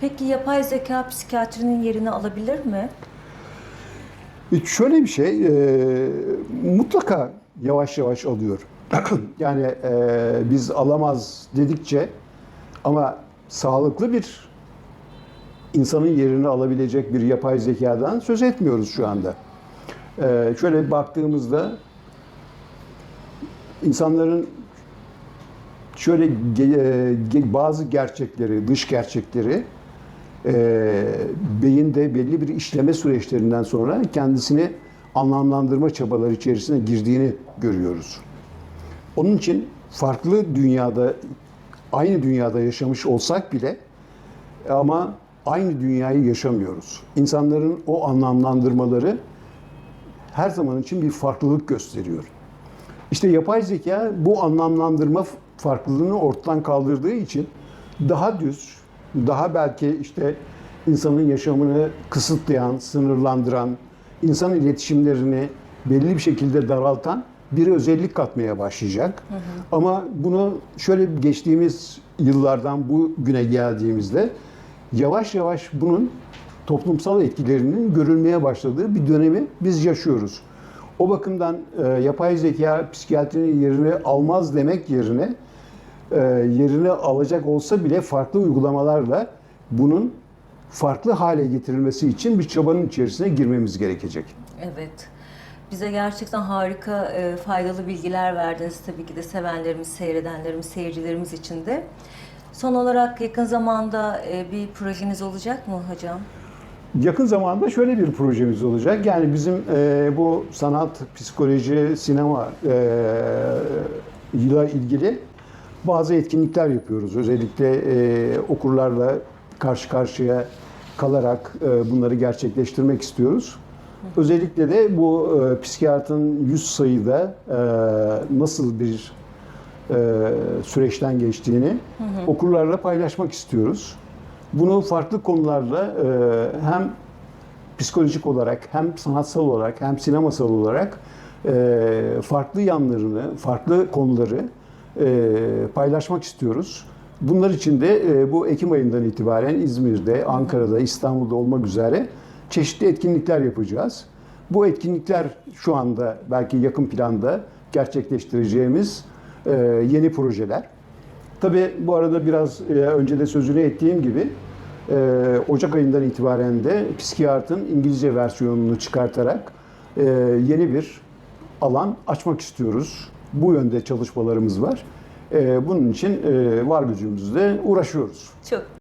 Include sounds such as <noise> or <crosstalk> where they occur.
Peki yapay zeka psikiyatrinin yerini alabilir mi? E, Şöyle bir şey, e, mutlaka yavaş yavaş alıyor. <clears throat> yani e, biz alamaz dedikçe ama sağlıklı bir insanın yerini alabilecek bir yapay zekadan söz etmiyoruz şu anda. E, şöyle baktığımızda insanların şöyle ge- e, ge- bazı gerçekleri, dış gerçekleri beyinde belli bir işleme süreçlerinden sonra kendisini anlamlandırma çabaları içerisine girdiğini görüyoruz. Onun için farklı dünyada, aynı dünyada yaşamış olsak bile ama aynı dünyayı yaşamıyoruz. İnsanların o anlamlandırmaları her zaman için bir farklılık gösteriyor. İşte yapay zeka bu anlamlandırma farklılığını ortadan kaldırdığı için daha düz, daha belki işte insanın yaşamını kısıtlayan, sınırlandıran, insan iletişimlerini belli bir şekilde daraltan bir özellik katmaya başlayacak. Ama bunu şöyle geçtiğimiz yıllardan bu güne geldiğimizde yavaş yavaş bunun toplumsal etkilerinin görülmeye başladığı bir dönemi biz yaşıyoruz. O bakımdan e, yapay zeka psikiyatrinin yerini almaz demek yerine e, yerini alacak olsa bile farklı uygulamalarla bunun farklı hale getirilmesi için bir çabanın içerisine girmemiz gerekecek. Evet. Bize gerçekten harika, e, faydalı bilgiler verdiniz tabii ki de sevenlerimiz, seyredenlerimiz, seyircilerimiz için de. Son olarak yakın zamanda e, bir projeniz olacak mı hocam? Yakın zamanda şöyle bir projemiz olacak. Yani bizim e, bu sanat, psikoloji, sinema e, ile ilgili bazı etkinlikler yapıyoruz. Özellikle e, okurlarla karşı karşıya kalarak e, bunları gerçekleştirmek istiyoruz. Özellikle de bu e, psikiyatrın 100 sayıda e, nasıl bir e, süreçten geçtiğini okurlarla paylaşmak istiyoruz. Bunu farklı konularla e, hem psikolojik olarak hem sanatsal olarak hem sinemasal olarak e, farklı yanlarını, farklı konuları paylaşmak istiyoruz. Bunlar için de e, bu Ekim ayından itibaren İzmir'de, Ankara'da, İstanbul'da olmak üzere çeşitli etkinlikler yapacağız. Bu etkinlikler şu anda belki yakın planda gerçekleştireceğimiz e, yeni projeler. Tabii bu arada biraz e, önce de sözünü ettiğim gibi e, Ocak ayından itibaren de Psikiyatr'ın İngilizce versiyonunu çıkartarak e, yeni bir alan açmak istiyoruz. Bu yönde çalışmalarımız var. E, bunun için e, var gücümüzle uğraşıyoruz. Çok